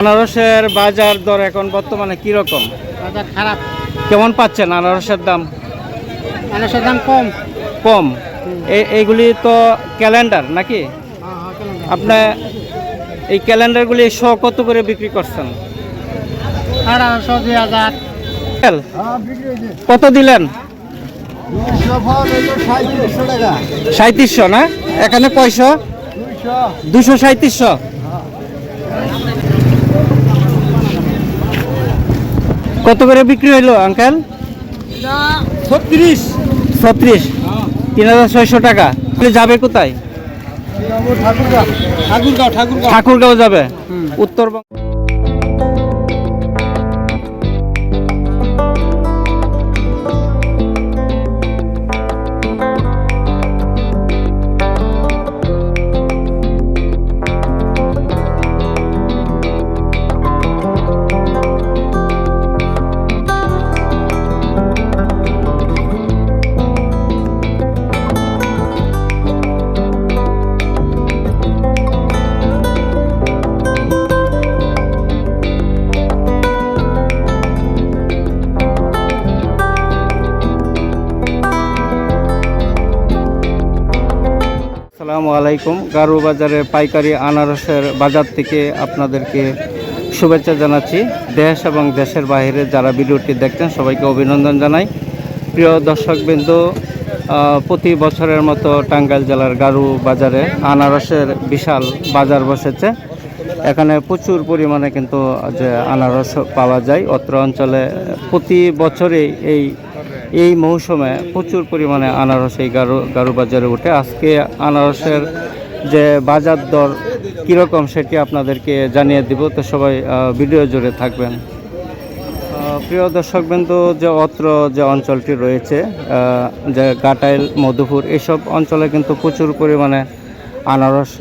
আনারসের বাজার দর এখন বর্তমানে কি রকম? বাজার খারাপ। কেমন পাচ্ছেন আনারসের দাম? আনারসের দাম কম। কম? এই এইগুলি তো ক্যালেন্ডার নাকি? আপনি এই ক্যালেন্ডারগুলি শ কত করে বিক্রি করছেন? আড়াইশো দুই হাজার। তেল কত দিলেন? সাঁত্রিশশো না? এখানে পয়সা দুশো সাঁত্রিশশো? কত করে বিক্রি হইল আঙ্কেল? ছত্রিশ। ছত্রিশ। তিন হাজার ছয়শো টাকা। যাবে কোথায়? ঠাকুরগাঁও। ঠাকুরগাঁও ঠাকুরগাঁও। যাবে। উত্তরবঙ্গ আসসালামু আলাইকুম। গারু বাজারের পাইকারি আনারসের বাজার থেকে আপনাদেরকে শুভেচ্ছা জানাচ্ছি। দেশ এবং দেশের বাইরে যারা ভিডিওটি দেখছেন, সবাইকে অভিনন্দন জানাই। প্রিয় দর্শকবৃন্দ প্রতি বছরের মতো টাঙ্গাইল জেলার গারু বাজারে আনারসের বিশাল বাজার বসেছে। এখানে প্রচুর পরিমাণে কিন্তু যে আনারস পাওয়া যায়। অত্র অঞ্চলে প্রতি বছরেই এই এই মৌসুমে প্রচুর পরিমাণে আনারস এই গারু গারু বাজারে ওঠে। আজকে আনারসের যে বাজার দর কীরকম সেটি আপনাদেরকে জানিয়ে দিব, তো সবাই ভিডিও জুড়ে থাকবেন। প্রিয় দর্শকবৃন্দ, যে অত্র যে অঞ্চলটি রয়েছে যে গাটাইল মধুপুর, এসব অঞ্চলে কিন্তু প্রচুর পরিমাণে আনারস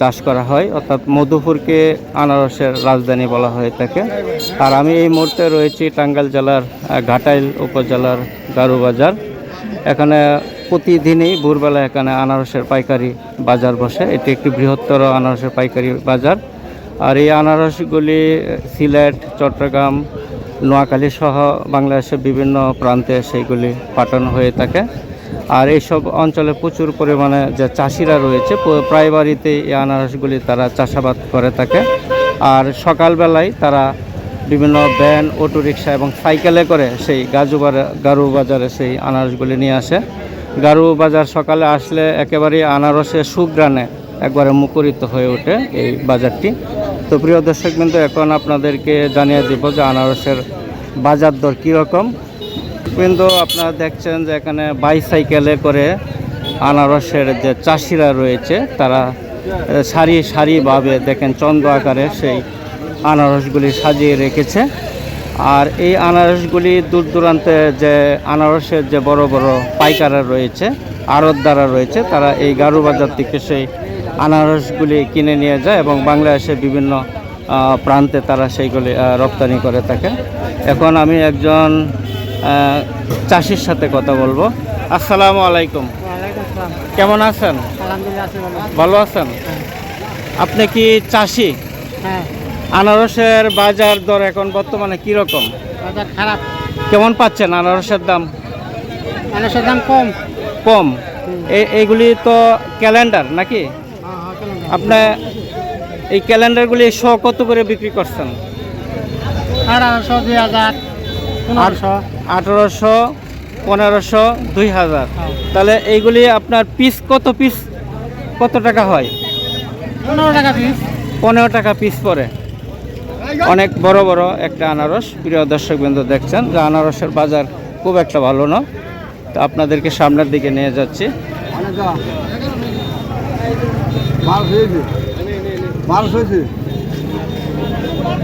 চাষ করা হয়, অর্থাৎ মধুপুরকে আনারসের রাজধানী বলা হয়ে থাকে আর আমি এই মুহূর্তে রয়েছি টাঙ্গাইল জেলার ঘাটাইল উপজেলার গারুবাজার। এখানে প্রতিদিনই ভোরবেলা এখানে আনারসের পাইকারি বাজার বসে। এটি একটি বৃহত্তর আনারসের পাইকারি বাজার। আর এই আনারসগুলি সিলেট, চট্টগ্রাম, নোয়াখালী সহ বাংলাদেশের বিভিন্ন প্রান্তে সেইগুলি পাঠানো হয়ে থাকে। আর এইসব অঞ্চলে প্রচুর পরিমাণে যে চাষিরা রয়েছে প্রায় বাড়িতেই এই আনারসগুলি তারা চাষাবাদ করে থাকে। আর সকালবেলায় তারা বিভিন্ন ভ্যান অটো রিক্সা এবং সাইকেলে করে সেই গাজুবার গারু বাজারে সেই আনারসগুলি নিয়ে আসে। গারু বাজার সকালে আসলে একেবারে আনারসের সুগ্রানে একবারে মুখরিত হয়ে ওঠে এই বাজারটি। তো প্রিয় দর্শক কিন্তু এখন আপনাদেরকে জানিয়ে দেব যে আনারসের বাজার দর কীরকম। কিন্তু আপনারা দেখছেন যে এখানে বাইসাইকেলে করে আনারসের যে চাষিরা রয়েছে, তারা সারি সারিভাবে দেখেন চন্দ্র আকারে সেই আনারসগুলি সাজিয়ে রেখেছে। আর এই আনারসগুলি দূর দূরান্তে যে আনারসের যে বড় বড় পাইকাররা রয়েছে আড়তদারা রয়েছে, তারা এই গারু বাজার থেকে সেই আনারসগুলি কিনে নিয়ে যায় এবং বাংলাদেশের বিভিন্ন প্রান্তে তারা সেইগুলি রপ্তানি করে থাকে। এখন আমি একজন চাষির সাথে কথা বলব। আসসালামু আলাইকুম। কেমন আছেন? ভালো। আছেন? আপনি কি চাষি? হ্যাঁ। আনারসের বাজার দর এখন বর্তমানে কি রকম বাজার খারাপ। কেমন পাচ্ছেন আনারসের দাম? আনারসের দাম কম। কম। এই এইগুলি তো ক্যালেন্ডার নাকি? আপনি এই ক্যালেন্ডারগুলি শ কত করে বিক্রি করছেন? আড়াইশো দুই হাজার আঠারোশো পনেরোশো দুই হাজার। তাহলে এইগুলি আপনার পিস কত পিস কত টাকা হয়? পনেরো টাকা পিস পনেরো টাকা পিস পরে অনেক বড় বড় একটা আনারস। প্রিয় দর্শকবৃন্দ দেখছেন যে আনারসের বাজার খুব একটা ভালো না। তো আপনাদেরকে সামনের দিকে নিয়ে যাচ্ছি।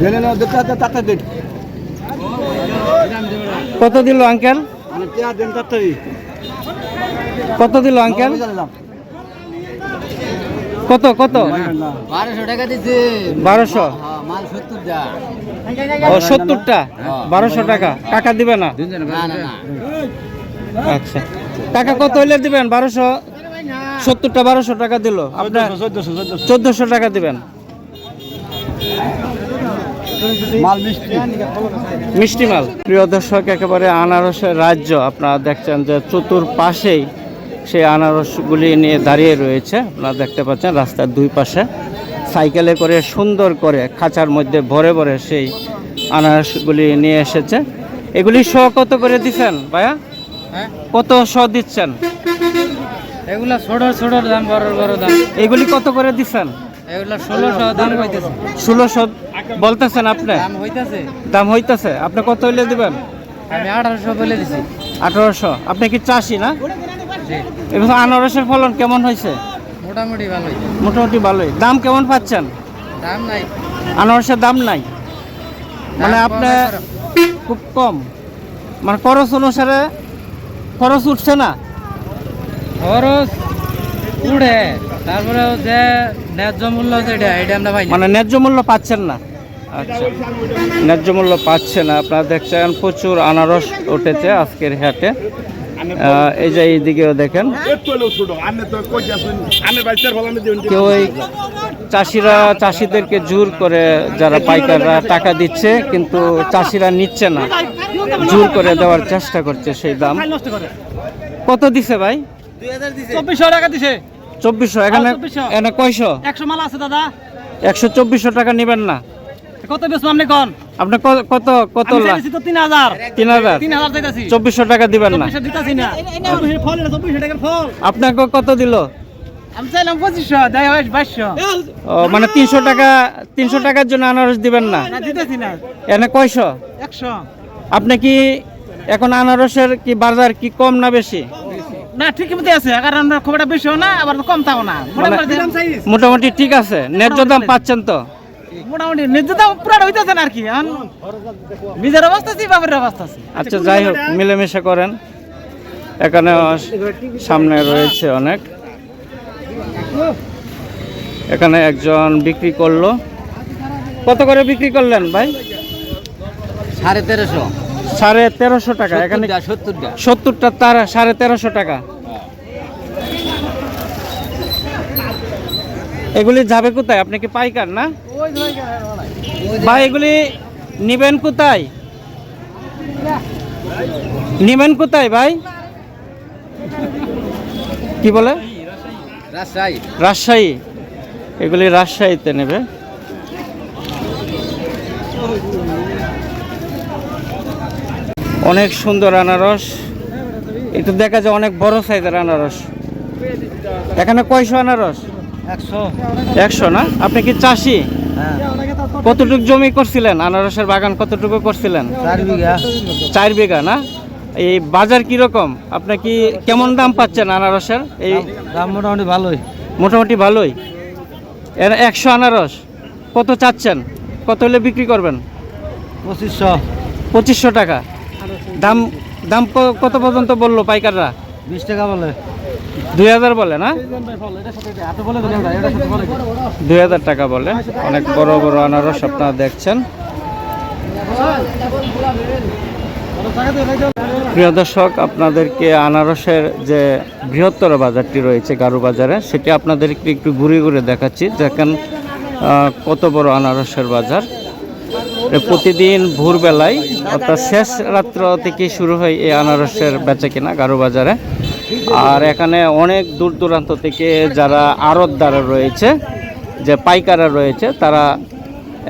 জেনে নাও দেখতে তাতে দেখ। কত দিল আঙ্কেল কত দিল আঙ্কেল কত কত? বারোশো টাকা দিচ্ছে বারোশো? মাল সত্তর যা ও সত্তরটা? বারোশো টাকা। টাকা দিবে না? না না না। আচ্ছা। টাকা কত হইলে দিবেন? বারোশো? সত্তরটা বারোশো টাকা দিল। আপনার চোদ্দোশো টাকা দিবেন। মাল মিষ্টি। মিষ্টি মাল। প্রিয় দর্শক একেবারে আনারসের রাজ্য। আপনারা দেখছেন যে চতুর্পাশেই সেই আনারসগুলি নিয়ে দাঁড়িয়ে রয়েছে। আপনারা দেখতে পাচ্ছেন রাস্তার দুই পাশে। সাইকেলে করে সুন্দর করে খাঁচার মধ্যে ভরে ভরে সেই আনারসগুলি নিয়ে এসেছে। এগুলি শ কত করে দিচ্ছেন ভাইয়া? হ্যাঁ? কত শ দিচ্ছেন? এগুলা ছোট ছোট দাম বড় বড় দাম। এগুলি কত করে দিচ্ছেন? এগুলা ষোলোশো দাম ষোলোশো বলতেছেন আপনি? দাম হইতেছে। দাম হইতেছে। আপনি কত হইলে দিবেন? আমি আঠারোশো বলে দিছি। আঠারোশো। আপনি কি চাষি না? আনারসের ফলন কেমন হয়েছে? মোটামুটি ভালোই। মোটামুটি ভালোই। দাম কেমন পাচ্ছেন? দাম নাই। আনারসের দাম নাই। মানে আপনি খুব কম। মানে খরচ অনুসারে খরচ উঠছে না? খরচ উড়ে তারপরে যে ন্যায্য মূল্য যেটা এটা আমরা পাই মানে ন্যায্য মূল্য পাচ্ছেন না। আচ্ছা। ন্যায্য মূল্য পাচ্ছে না। আপনারা দেখছেন প্রচুর আনারস উঠেছে আজকের হাটে। এই যে এইদিকেও দেখেন। কেউ এই চাষিরা চাষিদেরকে জোর করে যারা পাইকাররা টাকা দিচ্ছে কিন্তু চাষিরা নিচ্ছে না। জোর করে দেওয়ার চেষ্টা করছে সেই দাম। কত দিছে ভাই? চব্বিশশো টাকা দিছে। চব্বিশশো এখানে। এখানে কয়শো? একশো মাল আছে দাদা। একশো চব্বিশশো টাকা নেবেন না। কত বেশি আপনি কন? আপনি কত কত লাখ তো টাকা দিবেন না। চব্বিশশো দিতাছি না। ফল এটা চব্বিশশো টাকার ফল আপনাকে কত দিল? আমি চাইলাম পঁচিশশো দেয় বাইশশো। ও, মানে তিনশো টাকা তিনশো টাকার জন্য আনারস দিবেন না? না দিতেছি না। এনে কয়শো? আপনি কি এখন আনারসের কি বাজার কি কম না বেশি? না ঠিক মতো আছে। কারণ খুব একটা বেশিও না আবার কম থাকো না। মোটামুটি মোটামুটি ঠিক আছে। ন্যায্য দাম পাচ্ছেন তো? মোটামুটি নিজে দাম পুরা হইতেছে না আর কি এখন নিজের অবস্থা আছে বাবার অবস্থা আছে। আচ্ছা যাই হোক মিলেমিশে করেন। এখানে সামনে রয়েছে অনেক। এখানে একজন বিক্রি করল। কত করে বিক্রি করলেন ভাই? সাড়ে তেরোশো। সাড়ে তেরোশো টাকা। এখানে সত্তরটা। সত্তরটা তার সাড়ে তেরোশো টাকা। এগুলি যাবে কোথায়? আপনি কি পাইকার না? ভাই এগুলি নিবেন কোথায়? নিবেন কোথায় ভাই? কি বলে? রাজশাহী। রাজশাহী। এগুলি রাজশাহীতে নেবে। অনেক সুন্দর আনারস। একটু দেখা যায় অনেক বড় সাইজের আনারস। এখানে কয়শো আনারস? একশো। না? আপনি কি চাষি? কতটুকু জমি করছিলেন? আনারসের বাগান কতটুকু করছিলেন? চার বিঘা। চার বিঘা না? এই বাজার কীরকম? আপনি কি কেমন দাম পাচ্ছেন আনারসের? এই দাম মোটামুটি ভালোই। মোটামুটি ভালোই? এর একশো আনারস। কত চাচ্ছেন? কত হলে বিক্রি করবেন? পঁচিশশো। পঁচিশশো টাকা। দাম দাম কত পর্যন্ত বলল পাইকাররা? বিশ টাকা বলে। দুই হাজার বলে না? দুই হাজার টাকা বলে। অনেক বড় বড় আনারস আপনারা দেখছেন। প্রিয় দর্শক, আপনাদেরকে আনারসের যে বৃহত্তর বাজারটি রয়েছে গারু বাজারে, সেটি আপনাদেরকে একটু ঘুরে ঘুরে দেখাচ্ছি। দেখেন কত বড় আনারসের বাজার। প্রতিদিন ভোরবেলায়, অর্থাৎ শেষ রাত্র থেকে শুরু হয় এই আনারসের বেচা কিনা গারু বাজারে। আর এখানে অনেক দূর দূরান্ত থেকে যারা আড়তদার রয়েছে, যে পাইকাররা রয়েছে, তারা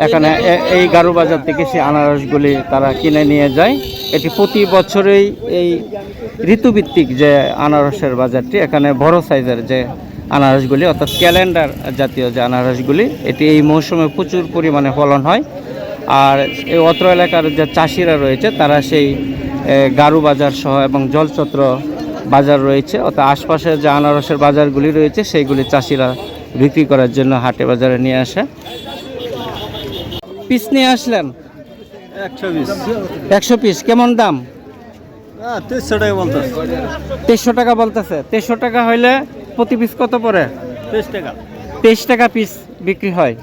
এখানে এই গারু বাজার থেকে সেই আনারসগুলি তারা কিনে নিয়ে যায়। এটি প্রতি বছরেই এই ঋতুভিত্তিক যে আনারসের বাজারটি, এখানে বড় সাইজের যে আনারসগুলি, অর্থাৎ ক্যালেন্ডার জাতীয় যে আনারসগুলি, এটি এই মৌসুমে প্রচুর পরিমাণে ফলন হয়। আর এই অত্র এলাকার যে চাষিরা রয়েছে, তারা সেই গারু বাজার সহ এবং জলচত্র বাজার রয়েছে অর্থাৎ আশপাশে যে আনারসের বাজারগুলি রয়েছে সেইগুলি চাষিরা বিক্রি করার জন্য হাটে বাজারে নিয়ে আসে। পিস নিয়ে আসলেন? একশো পিস। কেমন দাম? টাকা তেইশশো টাকা বলতেছে। তেইশশো টাকা হইলে প্রতি পিস কত পড়ে? তিরিশ টাকা। তেইশ টাকা পিস বিক্রি হয়।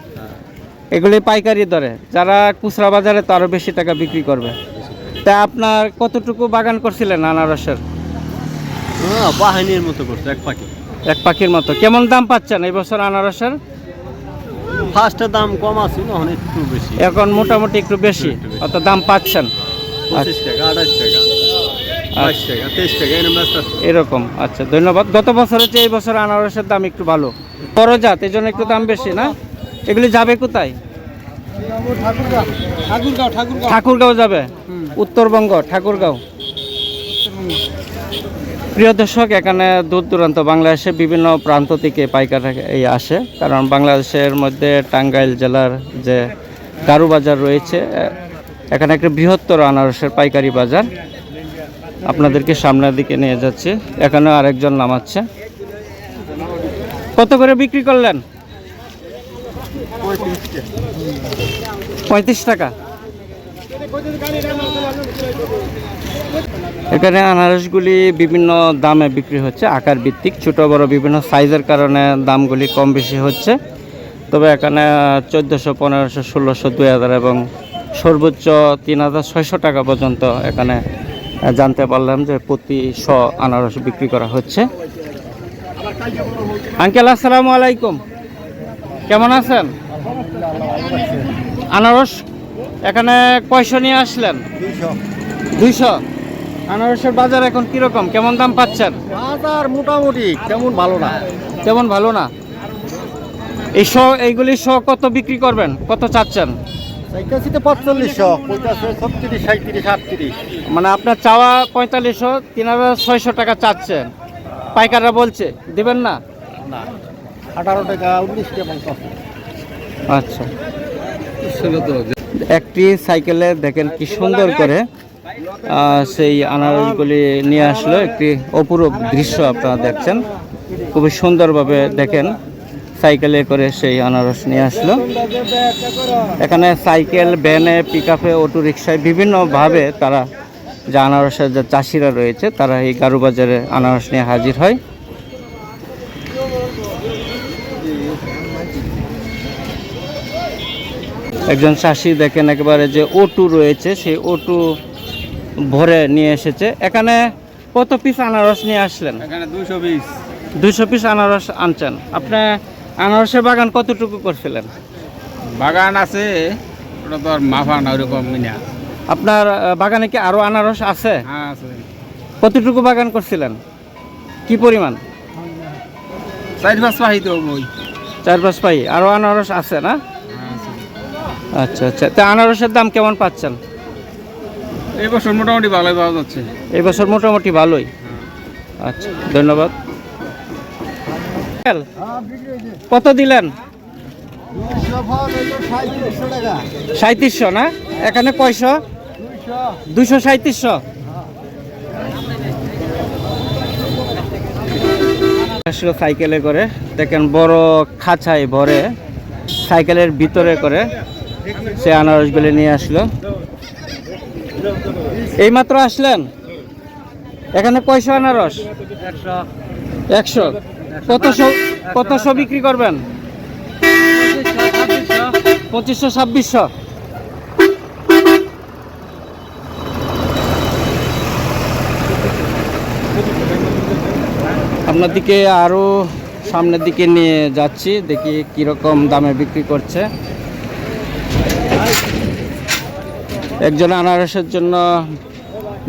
এগুলি পাইকারি দরে। যারা খুচরা বাজারে তো আরও বেশি টাকা বিক্রি করবে। তা আপনার কতটুকু বাগান করছিলেন আনারসের? বাহিনীর মতো করছে এক পাখি। এক পাখির মতো। কেমন দাম পাচ্ছেন এই বছর আনারসের? ফার্স্টের দাম কম আছে এখন একটু বেশি। এখন মোটামুটি একটু বেশি অত দাম পাচ্ছেন। পঁচিশ টাকা আঠাশ টাকা টাকা এরকম আচ্ছা ধন্যবাদ। গত বছরের চেয়ে এই বছর আনারসের দাম একটু ভালো। বড় জাত এই জন্য একটু দাম বেশি না? এগুলি যাবে কোথায়? ঠাকুরগাঁও ঠাকুরগাঁও ঠাকুরগাঁও। যাবে? উত্তরবঙ্গ ঠাকুরগাঁও। প্রিয় দর্শক, এখানে দূর দূরান্ত বাংলাদেশে বিভিন্ন প্রান্ত থেকে পাইকার এই আসে। কারণ বাংলাদেশের মধ্যে টাঙ্গাইল জেলার যে গারু বাজার রয়েছে, এখানে একটা বৃহত্তর আনারসের পাইকারি বাজার। আপনাদেরকে সামনের দিকে নিয়ে যাচ্ছি। এখানে আরেকজন নামাচ্ছে। কত করে বিক্রি করলেন? পঁয়ত্রিশ টাকা। এখানে আনারসগুলি বিভিন্ন দামে বিক্রি হচ্ছে, আকার ভিত্তিক। ছোট বড় বিভিন্ন সাইজের কারণে দামগুলি কম বেশি হচ্ছে। তবে এখানে চোদ্দোশো, পনেরোশো, ষোলোশো, দুই হাজার এবং সর্বোচ্চ তিন হাজার ছয়শো টাকা পর্যন্ত এখানে জানতে পারলাম যে প্রতি শ আনারস বিক্রি করা হচ্ছে। আঙ্কেল, আসসালামু আলাইকুম। কেমন আছেন? আনারস এখানে কয়শো নিয়ে আসলেন? দুইশো। আনারসের বাজার এখন কীরকম? কেমন দাম পাচ্ছেন? বাজার মোটামুটি তেমন ভালো না। তেমন ভালো না? এই শ এইগুলি শ কত বিক্রি করবেন? কত চাচ্ছেন? পঁয়তাল্লিশশো ছত্রিশ সাঁত্রিশ আটত্রিশ। মানে আপনার চাওয়া পঁয়তাল্লিশশো তিন হাজার ছয়শো টাকা চাচ্ছেন পাইকাররা বলছে দিবেন না? না আঠারো টাকা উনিশ টাকা আচ্ছা। একটি সাইকেলে দেখেন কি সুন্দর করে সেই আনারসগুলি নিয়ে আসলো। একটি অপূরূপ দৃশ্য আপনারা দেখছেন। খুবই সুন্দরভাবে দেখেন, সাইকেলে করে সেই আনারস নিয়ে আসলো। এখানে সাইকেল, ভ্যানে পিক আপে অটো রিক্সায় বিভিন্নভাবে তারা যে আনারসের যে চাষিরা রয়েছে, তারা এই গারু বাজারে আনারস নিয়ে হাজির হয়। একজন চাষি দেখেন একেবারে যে ওটু রয়েছে সেই ওটু ভরে নিয়ে এসেছে। এখানে কত পিস আনারস নিয়ে আসলেন? এখানে দুশো বিশ দুইশো পিস আনারস আনছেন। আপনি আনারসের বাগান কতটুকু করছিলেন? বাগান আছে ওটা তো আর মাফা না ওরকম না। আপনার বাগানে কি আরও আনারস আছে? হ্যাঁ কতটুকু বাগান করছিলেন? কি পরিমাণ? চার পাঁচ পাহি তো চার পাঁচ পাই আরও আনারস আছে না? আচ্ছা আচ্ছা। তা আনারসের দাম কেমন পাচ্ছেন? এই বছর মোটামুটি ভালোই পাওয়া যাচ্ছে। এই বছর মোটামুটি ভালোই। আচ্ছা ধন্যবাদ। কত দিলেন? সাঁত্রিশশো না? এখানে কয়শো? দুশো সাঁত্রিশশো আসলো সাইকেলে করে। দেখেন বড় খাঁচায় ভরে সাইকেলের ভিতরে করে সে আনারসগুলি নিয়ে আসলো। এইমাত্র আসলেন? এখানে কয়শো আনারস? একশো। কতশো কতশো বিক্রি করবেন? পঁচিশশো, ছাব্বিশশো। আপনার দিকে আরও সামনের দিকে নিয়ে যাচ্ছি, দেখি কীরকম দামে বিক্রি করছে। একজন আনারসের জন্য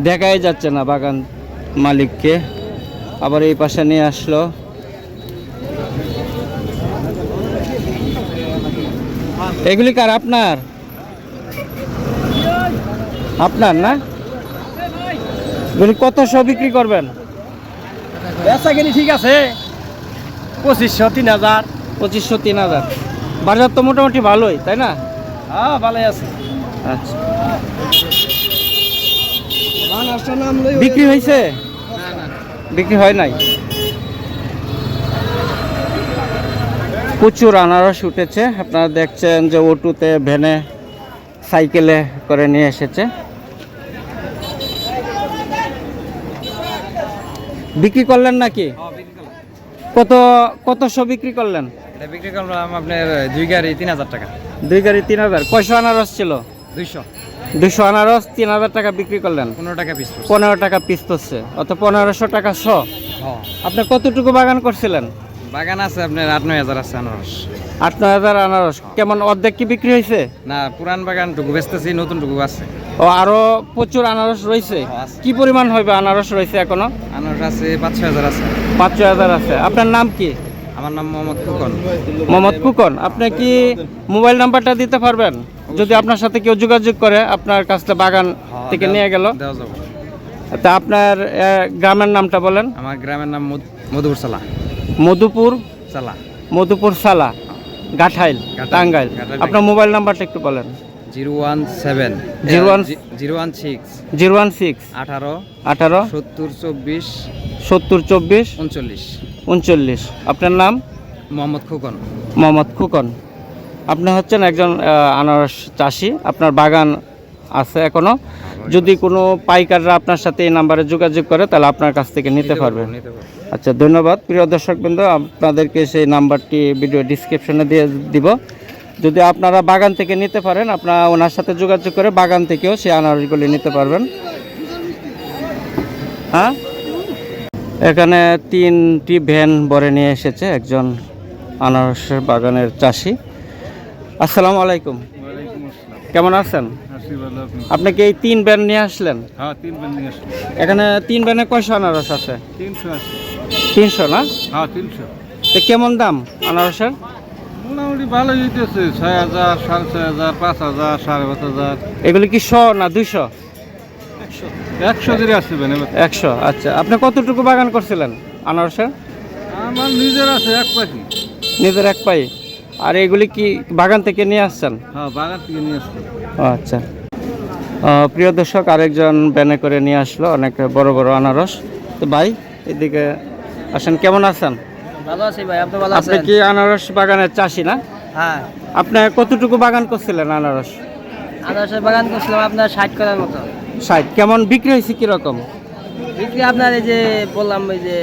দেখাই যাচ্ছে না বাগান মালিককে। আবার এই পাশে নিয়ে আসলো। এগুলি কার? আপনার? আপনার না? কত কতশো বিক্রি করবেন? বেচা কিনি ঠিক আছে। পঁচিশশো তিন হাজার। পঁচিশশো তিন হাজার। বাজার তো মোটামুটি ভালোই তাই না? হ্যাঁ আছে। আচ্ছা। বিক্রি হয়েছে? বিক্রি হয় নাই? প্রচুর আনারস উঠেছে। আপনারা দেখছেন যে অটোতে ভ্যানে সাইকেলে করে নিয়ে এসেছে। বিক্রি করলেন নাকি? কত কত কতশো বিক্রি করলেন? এটা বিক্রি করলাম আপনার দুই গাড়ি তিন হাজার টাকা। দুই গাড়ি তিন হাজার। কয়শো আনারস ছিল? দুইশো। দুশো আনারস তিন হাজার টাকা বিক্রি করলেন? পনেরো টাকা পিস পনেরো টাকা পিস পড়ছে। অত পনেরোশো টাকা শ? আপনি কতটুকু বাগান করছিলেন? বাগান আছে আপনার আট নয় হাজার আছে আনারস। আট নয় হাজার আনারস। কেমন অর্ধেক কি বিক্রি হয়েছে? না পুরান বাগান টুকু বেচতেছি নতুন টুকু আছে। ও আরও প্রচুর আনারস রয়েছে? কি পরিমাণ হবে আনারস রয়েছে এখনও? আনারস আছে পাঁচ ছয় হাজার আছে। পাঁচ ছয় হাজার আছে। আপনার নাম কি? আমার নাম মোহাম্মদ ফুকন। মোহাম্মদ কুকন আপনি কি মোবাইল নাম্বারটা দিতে পারবেন? যদি আপনার সাথে কেউ যোগাযোগ করে আপনার কাছটা বাগান থেকে নিয়ে গেল। তা আপনার গ্রামের নামটা বলেন। আমার গ্রামের নাম মধু- মধুপুর সালা। মধুপুর? সালা। মধুপুর সালা। গাঠাইল, টাঙ্গাইল। আপনার মোবাইল নাম্বারটা একটু বলেন। Zero one seven. Zero one- zero one six. Zero one six. আঠারো। আঠারো। সত্তর চব্বিশ। সত্তর চব্বিশ। উনচল্লিশ। উনচল্লিশ। আপনার নাম? মোহাম্মদ খুকন। মোহাম্মদ খুকন। আপনি হচ্ছেন একজন আনারস চাষি। আপনার বাগান আছে এখনও। যদি কোনো পাইকাররা আপনার সাথে এই নাম্বারে যোগাযোগ করে তাহলে আপনার কাছ থেকে নিতে পারবে। আচ্ছা ধন্যবাদ। প্রিয় দর্শকবৃন্দ আপনাদেরকে সেই নাম্বারটি ভিডিও ডিসক্রিপশনে দিয়ে দিব। যদি আপনারা বাগান থেকে নিতে পারেন আপনারা ওনার সাথে যোগাযোগ করে বাগান থেকেও সেই আনারসগুলি নিতে পারবেন। হ্যাঁ? এখানে তিনটি ভ্যান ভরে নিয়ে এসেছে একজন আনারসের বাগানের চাষি। আসসালামু আলাইকুম। কেমন আছেন? আপনি? কি এই তিন ভ্যান নিয়ে আসলেন? হ্যাঁ এখানে তিন ভ্যানে কয়শো আনারস আছে? তিনশো না? হ্যাঁ কেমন দাম আনারসের? মোটামুটি ভালো দিতেছে ছয় হাজার সাড়ে ছয় হাজার পাঁচ হাজার সাড়ে পাঁচ হাজার। এগুলি কি শো না দুইশো? একশো। করে আসবেন একশো আচ্ছা। আপনি কতটুকু বাগান করছিলেন আনারসের আমার নিজের আছে এক পাখি। নিজের এক পাই। আর এগুলি কি বাগান থেকে নিয়ে আসছেন? হ্যাঁ বাগান থেকে নিয়ে আসবে ও আচ্ছা প্রিয় দর্শক আরেকজন ব্যানে করে নিয়ে আসলো অনেক বড় বড় আনারস। তো ভাই এদিকে আসেন কেমন আছেন? ভালো আছি ভাই আপনি ভালো আপনি কি আনারস বাগানের চাষি না? হ্যাঁ। আপনি কতটুকু বাগান করছিলেন আনারস? আনারসের বাগান করছিলাম আপনার ষাট করার মতো। ষাট কেমন বিক্রি হয়েছে কীরকম? বিক্রি আপনার এই যে বললাম ওই যে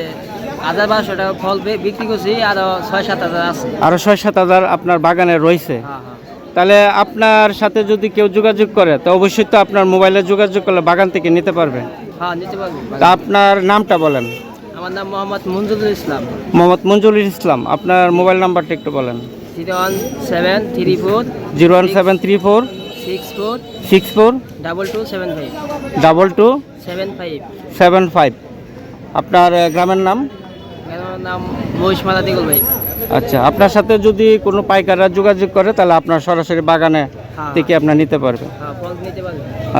হাজার বারোশো টাকা ফল বিক্রি করছি আরও ছয় সাত হাজার আছে। আরও ছয় সাত হাজার আপনার বাগানে রয়েছে। হ্যাঁ হ্যাঁ। তাহলে আপনার সাথে যদি কেউ যোগাযোগ করে তো অবশ্যই তো আপনার মোবাইলে যোগাযোগ করলে বাগান থেকে নিতে পারবে। হ্যাঁ নিতে পারব। তা আপনার নামটা বলেন। আমার নাম মোহাম্মদ মঞ্জুরুল ইসলাম। মোহাম্মদ মঞ্জুরুল ইসলাম আপনার মোবাইল নাম্বারটা একটু বলেন। Zero one seven three four zero one seven three four six four six four double two seven five double two seven five. Seven five আপনার গ্রামের নাম? আমার নাম মহিষমালা দিগুল ভাই। আচ্ছা আপনার সাথে যদি কোনো পাইকাররা যোগাযোগ করে তাহলে আপনার সরাসরি বাগানে হ্যাঁ। থেকে আপনার নিতে পারবে। হ্যাঁ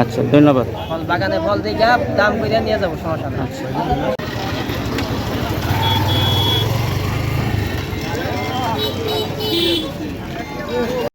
আচ্ছা ধন্যবাদ। বাগানে ফল দিয়ে দাম করে নিয়ে যাব সমস্যা নেই।